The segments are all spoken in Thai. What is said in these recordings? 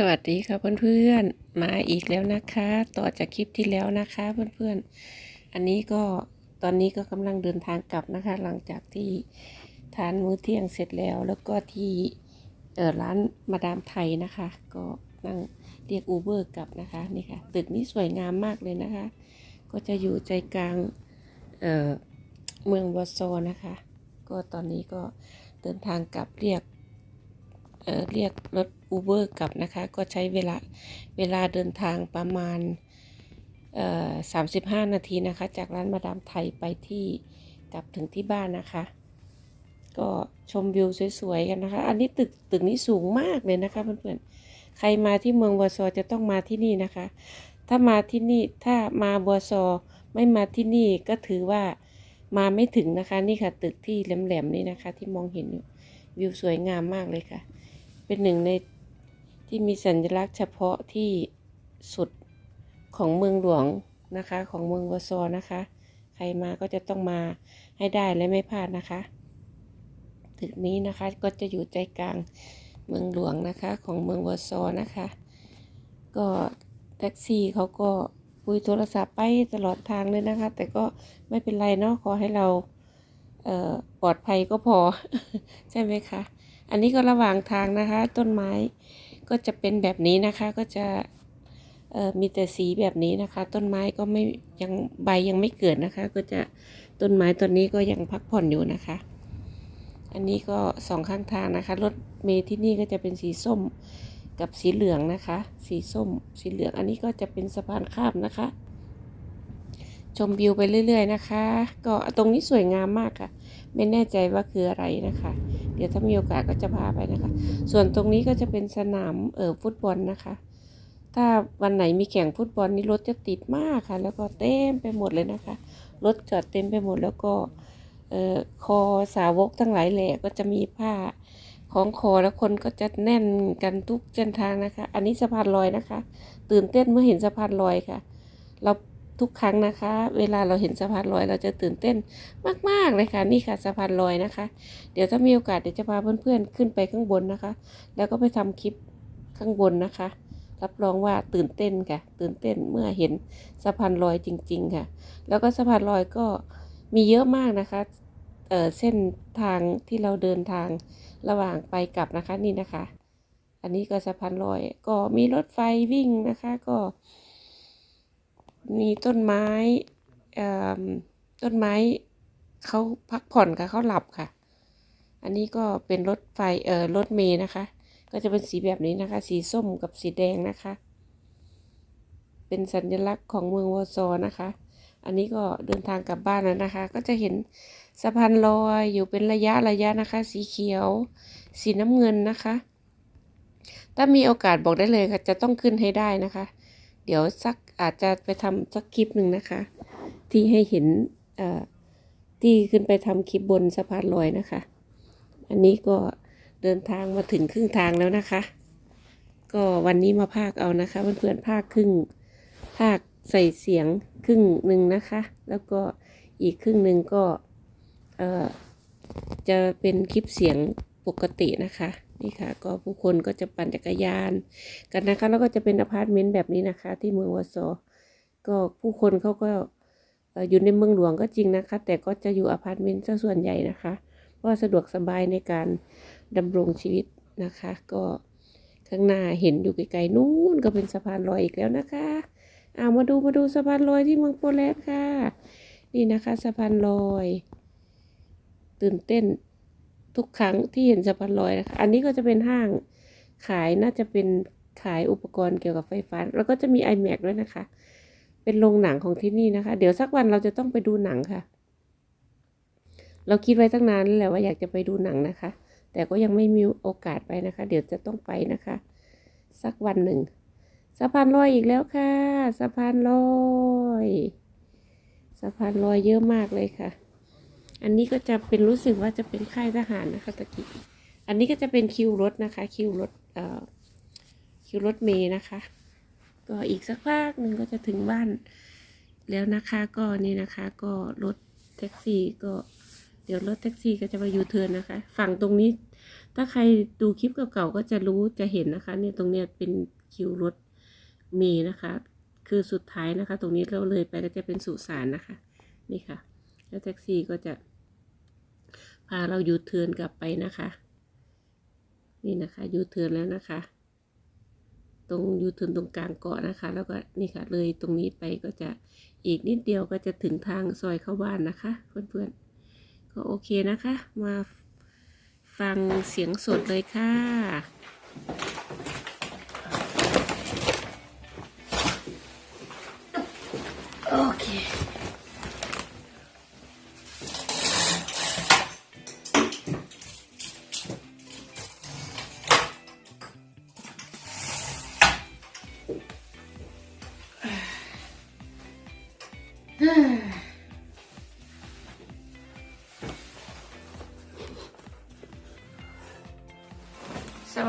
สวัสดีค่ะเพื่อนๆ มาอีกแล้วนะคะ ต่อจากคลิปที่แล้วนะคะเพื่อนๆ อันนี้ก็ตอนนี้ก็กำลังเดินทางกลับนะคะ หลังจากที่ทานมื้อเที่ยงเสร็จแล้ว แล้วก็ที่เออร้านมาดามไทยนะคะ ก็นั่งเรียกอูเบอร์กลับนะคะนี่ค่ะตึกนี้สวยงามมากเลยนะคะ ก็จะอยู่ใจกลางเออเมืองวอร์ซอนะคะ ก็ตอนนี้ก็เดินทางกลับเรียก เเรียกรถ Uber กลับนะคะ ก็ใช้เวลาเวลาเดินทางประมาณเอ่อ35นาทีนะคะ จากร้านมาดามไทยไปที่กลับถึงที่บ้านนะคะ ก็ชมวิวสวยๆกันนะคะ อันนี้ตึกตึกนี้สูงมากเลยนะคะเพื่อนๆ ใครมาที่เมืองวอร์ซอจะต้องมาที่นี่นะคะ ถ้ามาที่นี่ถ้ามาวอร์ซอไม่มาที่นี่ก็ถือว่ามาไม่ถึงนะคะ นี่ค่ะตึกที่แหลมๆนี่นะคะ ที่มองเห็นอยู่วิวสวยงามมากเลยค่ะ เป็นหนึ่งในที่มีสัญลักษณ์เฉพาะที่สุดของเมืองหลวงนะคะ ของเมืองวอร์ซอนะคะ ใครมาก็จะต้องมาให้ได้และไม่พลาดนะคะตึกนี้นะคะก็จะอยู่ใจกลางเมืองหลวงนะคะของเมืองวอร์ซอนะคะ ก็แท็กซี่เขาก็คุยโทรศัพท์ไปตลอดทางเลยนะคะ แต่ก็ไม่เป็นไรเนาะขอให้เราเปลอดภัยก็พอ ใช่ไหมคะ อันนี้ก็ระหว่างทางนะคะ ต้นไม้ก็จะเป็นแบบนี้นะคะก็จะมีแต่สีแบบนี้นะคะ ต้นไม้ก็ไม่ยังใบยังไม่เกิดนะคะ ก็จะต้นไม้ต้นนี้ก็ยังพักผ่อนอยู่นะคะ อันนี้ก็สองข้างทางนะคะรถเมล์ที่นี่ก็จะเป็นสีส้มกับสีเหลืองนะคะ สีส้ม สีเหลืองอันนี้ก็จะเป็นสะพานข้ามนะคะ ชมวิวไปเรื่อย ๆ นะคะ ก็ตรงนี้สวยงามมากค่ะ ไม่แน่ใจว่าคืออะไรนะคะ เดี๋ยวถ้ามีโอกาสก็จะพาไปนะคะ ส่วนตรงนี้ก็จะเป็นสนามเออฟุตบอลนะคะ ถ้าวันไหนมีแข่งฟุตบอลนี่รถจะติดมากค่ะ แล้วก็เต็มไปหมดเลยนะคะ รถจอดเต็มไปหมดแล้วก็เออคอสาวกทั้งหลายแหล่ก็จะมีผ้าของคอแล้วคนก็จะแน่นกันทุกเส้นทางนะคะ อันนี้สะพานลอยนะคะ ตื่นเต้นเมื่อเห็นสะพานลอยค่ะ เรา ทุกครั้งนะคะ เวลาเราเห็นสะพานลอยเราจะตื่นเต้นมาก ๆ เลยค่ะ นี่ค่ะสะพานลอยนะคะ เดี๋ยวถ้ามีโอกาสเดี๋ยวจะพาเพื่อนๆขึ้นไปข้างบนนะคะ แล้วก็ไปทำคลิปข้างบนนะคะ รับรองว่าตื่นเต้นค่ะ ตื่นเต้นเมื่อเห็นสะพานลอยจริง ๆ ค่ะ แล้วก็สะพานลอยก็มีเยอะมากนะคะเอ่อเส้นทางที่เราเดินทางระหว่างไปกลับนะคะนี่นะคะ อันนี้ก็สะพานลอยก็มีรถไฟวิ่งนะคะก็ มีต้นไม้เอ่อต้นไม้เขาพักผ่อนค่ะเขาหลับค่ะ อันนี้ก็เป็นรถไฟเอ่อรถเมย์นะคะ ก็จะเป็นสีแบบนี้นะคะ สีส้มกับสีแดงนะคะ เป็นสัญลักษณ์ของเมืองวอร์ซอนะคะ อันนี้ก็เดินทางกลับบ้านแล้วนะคะ ก็จะเห็นสะพานลอยอยู่เป็นระยะระยะนะคะ สีเขียว สีน้ำเงินนะคะ ถ้ามีโอกาสบอกได้เลยค่ะจะต้องขึ้นให้ได้นะคะ เดี๋ยวสักอาจจะไปทำสักคลิปหนึ่งนะคะ ที่ให้เห็นที่ขึ้นไปทำคลิปบนสะพานลอยนะคะ อันนี้ก็เดินทางมาถึงครึ่งทางแล้วนะคะ ก็วันนี้มาพากเอานะคะเพื่อนๆพากครึ่งพากใส่เสียงครึ่งหนึ่งนะคะ แล้วก็อีกครึ่งหนึ่งก็จะเป็นคลิปเสียงปกตินะคะ นี่ค่ะ ก็ผู้คนก็จะปั่นจักรยาน กันนะคะ แล้วก็จะเป็นอพาร์ตเมนต์แบบนี้นะคะ ที่เมืองวอร์ซอก็ผู้คนเขาก็อยู่ในเมืองหลวงก็จริงนะคะ แต่ก็จะอยู่อพาร์ตเมนต์ซะส่วนใหญ่นะคะเพราะสะดวกสบายในการดำรงชีวิตนะคะ ก็ข้างหน้าเห็นอยู่ไกลๆนู้นก็เป็นสะพานลอยอีกแล้วนะคะเอามาดูมาดูสะพานลอยที่เมืองโปแลนด์ค่ะ นี่นะคะ สะพานลอย ตื่นเต้น ทุกครั้งที่เห็นสะพานลอยนะคะ อันนี้ก็จะเป็นห้างขายน่าจะเป็นขายอุปกรณ์เกี่ยวกับไฟฟ้า แล้วก็จะมี iMac ด้วยนะคะ เป็นโรงหนังของที่นี่นะคะ เดี๋ยวสักวันเราจะต้องไปดูหนังค่ะ เราคิดไว้ตั้งนานแล้วแหละว่าอยากจะไปดูหนังนะคะ แต่ก็ยังไม่มีโอกาสไปนะคะ เดี๋ยวจะต้องไปนะคะ สักวันหนึ่งสะพานลอยอีกแล้วค่ะ สะพานลอย สะพานลอยเยอะมากเลยค่ะ อันนี้ก็จะเป็นรู้สึกว่าจะเป็นค่ายทหารนะคะตะกี้ อันนี้ก็จะเป็นคิวรถนะคะ คิวรถเอ่อคิวรถเมย์นะคะ ก็อีกสักพักหนึ่งก็จะถึงบ้าน แล้วนะคะก็นี่นะคะก็รถแท็กซี่ก็เดี๋ยวรถแท็กซี่ก็จะมายูเทิร์นนะคะ ฝั่งตรงนี้ ถ้าใครดูคลิปเก่าๆก็จะรู้จะเห็นนะคะเนี่ยตรงเนี้ยเป็นคิวรถเมล์นะคะ คือสุดท้ายนะคะ ตรงนี้เราเลยไปก็จะเป็นสุสานนะคะ นี่ค่ะ แล้วแท็กซี่ก็จะ พาเรายูเทิร์นกลับไปนะคะ นี่นะคะยูเทิร์นแล้วนะคะ ตรงยูเทิร์นตรงกลางเกาะนะคะ แล้วก็นี่ค่ะเลยตรงนี้ไปก็จะอีกนิดเดียวก็จะถึงทางซอยเข้าบ้านนะคะ เพื่อนๆ ก็โอเคนะคะ มาฟังเสียงสดเลยค่ะ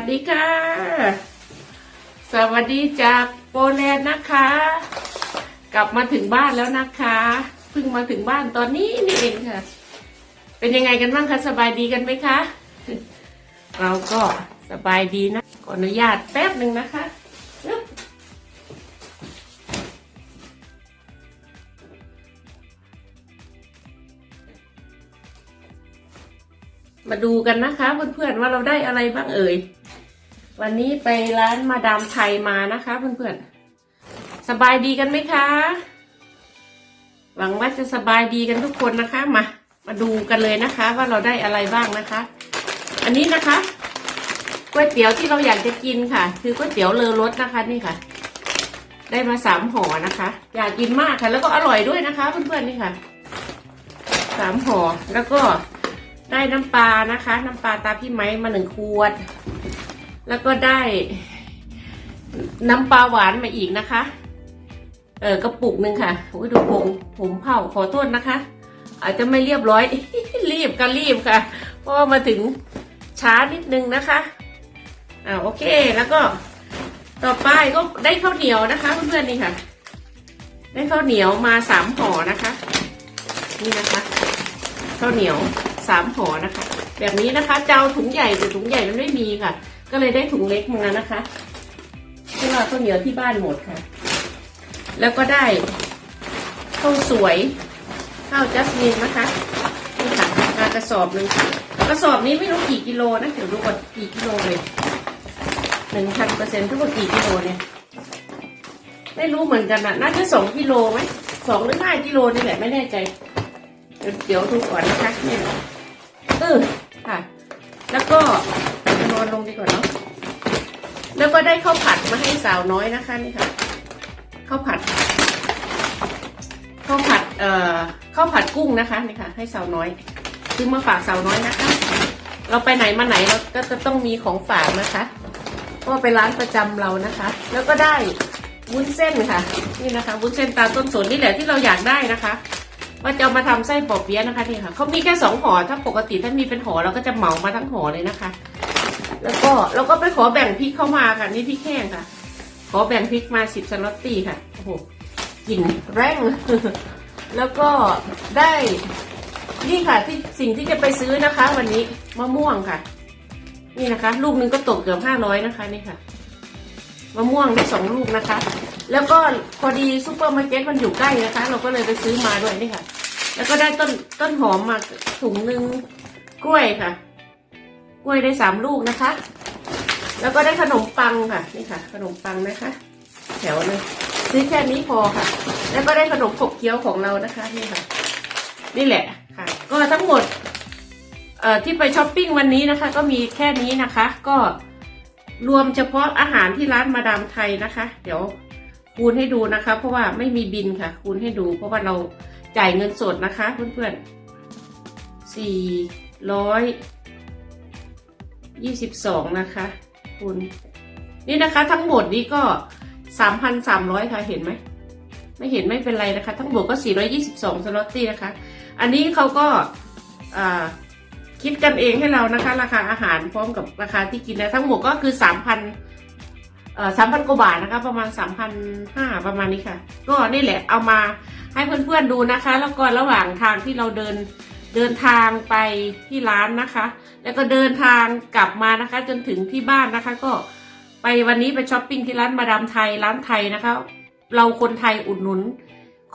สวัสดีค่ะ สวัสดีจากโปแลนด์นะคะ กลับมาถึงบ้านแล้วนะคะเพิ่งมาถึงบ้านตอนนี้นี่เองค่ะ เป็นยังไงกันบ้างคะสบายดีกันไหมคะ เราก็สบายดีนะขออนุญาตแป๊บหนึ่งนะคะมาดูกันนะคะเพื่อนๆว่าเราได้อะไรบ้างเอ่ย วันนี้ไปร้านมาดามไทยมานะคะเพื่อนๆ สบายดีกันไหมคะ หวังว่าจะสบายดีกันทุกคนนะคะ มา มาดูกันเลยนะคะ ว่าเราได้อะไรบ้างนะคะ อันนี้นะคะก๋วยเตี๋ยวที่เราอยากจะกินค่ะ คือก๋วยเตี๋ยวเลอรสนะคะนี่ค่ะ ได้มาสามห่อนะคะ อยากกินมากค่ะ แล้วก็อร่อยด้วยนะคะ เพื่อนๆนี่ค่ะสามห่อแล้วก็ได้น้ำปลานะคะ น้ำปลาตาพี่ไม้มาหนึ่งขวด แล้วก็ได้น้ำปลาหวานมาอีกนะคะ เออกระปุกหนึ่งค่ะโอ้ยดูผมผมเผาขอโทษนะคะ อาจจะไม่เรียบร้อย รีบก็รีบค่ะ เพราะมาถึงช้านิดนึงนะคะอ่าโอเคแล้วก็ต่อไปก็ได้ข้าวเหนียวนะคะเพื่อนๆนี่ค่ะ ได้ข้าวเหนียวมาสามห่อนะคะ นี่นะคะข้าวเหนียวสามห่อนะคะ แบบนี้นะคะเจ้าถุงใหญ่แต่ถุงใหญ่มันไม่มีค่ะ ก็เลยได้ถุงเล็กมานะคะเพราะว่าข้าวเหนียวที่บ้านหมดค่ะ แล้วก็ได้ข้าวสวยข้าวจัสมินนะคะนี่ค่ะมากระสอบหนึ่งกระสอบนี้ไม่รู้กี่กิโลนะเดี๋ยวดูก่อนกี่กิโลเลยหนึ่งพันเปอร์เซ็นต์ทุกคนกี่กิโลเนี่ยไม่รู้เหมือนกันนะน่าจะสองกิโลไหมสองหรือห้ากิโลนี่แหละไม่แน่ใจ เดี๋ยวดูก่อนนะคะเนี่ยเออค่ะ แล้วก็ อนลงดีกว่าเนาะแล้วก็ได้ข้าวผัดมาให้สาวน้อยนะคะนี่ค่ะข้าวผัดข้าวผัดเอ่อข้าวผัดกุ้งนะคะนี่ค่ะ ให้สาวน้อยซื้อมาฝากสาวน้อยนะคะ เราไปไหนมาไหนเราก็จะต้องมีของฝากนะคะเพราะว่าไปร้านประจำเรานะคะ แล้วก็ได้วุ้นเส้นค่ะ นี่นะคะวุ้นเส้นตาต้นสนนี่แหละที่เราอยากได้นะคะว่าจะามาทำไส้ปอเปี๊ยะนะคะนี่ค่ะเขามีแค่สองห่อถ้าปกติถ้ามีเป็นห่อเราก็จะเหมามาทั้งห่อเลยนะคะ แล้วก็เราก็ไปขอแบ่งพริกเข้ามาค่ะนี่พริกแห้งค่ะ ขอแบ่งพริกมาสิบสล็อตตี้ค่ะโอ้โหกลิ่นแรงแล้วก็ได้นี่ค่ะที่สิ่งที่จะไปซื้อนะคะ วันนี้มะม่วงค่ะ นี่นะคะ ลูกหนึงก็ตกเกือบห้าร้อยนะคะ นี่ค่ะมะม่วงได้สองลูกนะคะ แล้วก็พอดีซูเปอร์มาร์เก็ตมันอยู่ใกล้นะคะ เราก็เลยไปซื้อมาด้วยนี่ค่ะ แล้วก็ได้ต้นต้นหอมมาถุงหนึ่งกล้วยค่ะ กล้วยได้สามลูกนะคะ แล้วก็ได้ขนมปังค่ะนี่ค่ะ ขนมปังนะคะ แถวเลยซื้อแค่นี้พอค่ะ แล้วก็ได้ขนมขบเคี้ยวของเรานะคะนี่ค่ะ นี่แหละค่ะ ก็ทั้งหมดเอ่อที่ไปช้อปปิ้งวันนี้นะคะ ก็มีแค่นี้นะคะ ก็รวมเฉพาะอาหารที่ร้านมาดามไทยนะคะ เดี๋ยวคูณให้ดูนะคะ เพราะว่าไม่มีบินค่ะ คูณให้ดู เพราะว่าเราจ่ายเงินสดนะคะ เพื่อนๆสี่ร้อย ยี่สิบสองนะคะคูณนี่นะคะทั้งหมดนี้ก็สามพันสามร้อยค่ะเห็นไหมไม่เห็นไม่เป็นไรนะคะ ทั้งหมดก็422สล็อตตี้นะคะ อันนี้เขาก็คิดกันเองให้เรานะคะ ราคาอาหารพร้อมกับราคาที่กินนะทั้งหมดก็คือ3,000เอ่อ3,000กว่าบาทนะคะ ประมาณ3,500ประมาณนี้ค่ะ ก็นี่แหละเอามาให้เพื่อนๆดูนะคะ แล้วก็ระหว่างทางที่เราเดิน เดินทางไปที่ร้านนะคะ แล้วก็เดินทางกลับมานะคะ จนถึงที่บ้านนะคะ ก็ไปวันนี้ไปช้อปปิ้งที่ร้านมาดามไทยร้านไทยนะคะ เราคนไทยอุดหนุน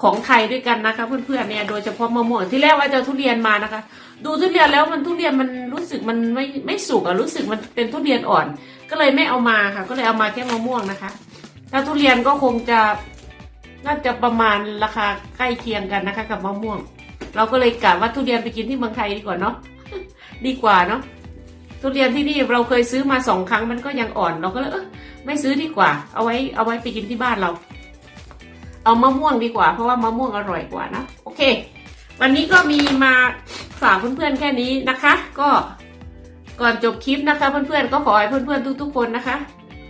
ของไทยด้วยกันนะคะ เพื่อนๆเนี่ยโดยเฉพาะมะม่วงที่แรกว่าจะทุเรียนมานะคะ ดูทุเรียนแล้วมันทุเรียนมันรู้สึกมันไม่ไม่สุกอะรู้สึกมันเป็นทุเรียนอ่อน ก็เลยไม่เอามาค่ะ ก็เลยเอามาแค่มะม่วงนะคะ ถ้าทุเรียนก็คงจะน่าจะประมาณราคาใกล้เคียงกันนะคะ กับมะม่วง เราก็เลยกะว่าทุเรียนไปกินที่เมืองไทยดีกว่าเนาะดีกว่าเนาะทุเรียนที่นี่เราเคยซื้อมาสองครั้งมันก็ยังอ่อนเราก็เลยไม่ซื้อดีกว่า เอาไว้เอาไว้ไปกินที่บ้านเรา เอามะม่วงดีกว่า เพราะว่ามะม่วงอร่อยกว่านะโอเค วันนี้ก็มีมาฝากเพื่อนๆแค่นี้นะคะ ก็ก่อนจบคลิปนะคะ เพื่อนๆก็ขอให้เพื่อนๆทุกๆคนนะคะ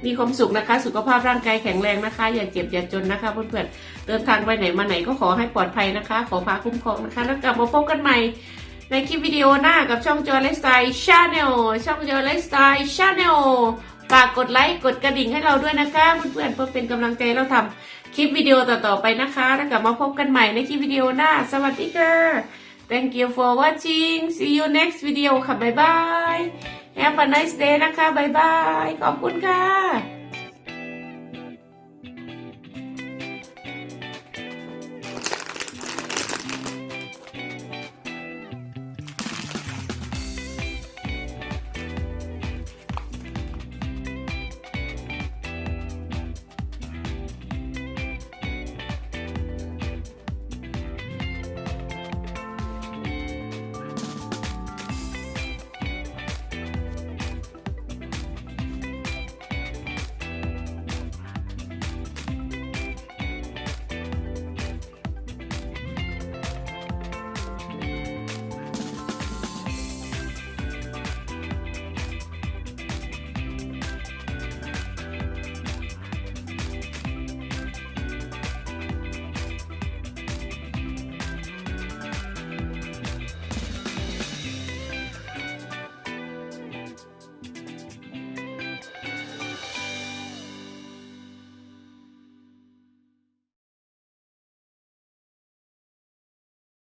มีความสุขนะคะ สุขภาพร่างกายแข็งแรงนะคะ อย่าเจ็บอย่าจนนะคะเพื่อนๆเดินทางไปไหนมาไหนก็ขอให้ปลอดภัยนะคะ ขอพาคุ้มครองนะคะ แล้วกลับมาพบกันใหม่ในคลิปวิดีโอหน้ากับช่องจอไลฟ์สไตล์ชาแนลช่องจอไลฟ์สไตล์ชาแนลฝากกดไลค์กดกระดิ่งให้เราด้วยนะคะเพื่อนๆเพื่อเป็นกำลังใจเราทำคลิปวิดีโอต่อๆไปนะคะ แล้วกลับมาพบกันใหม่ในคลิปวิดีโอหน้า สวัสดีค่ะ thank you for watching see you next video ค่ะบ๊ายบาย have a nice day นะคะบายบาย ขอบคุณค่ะ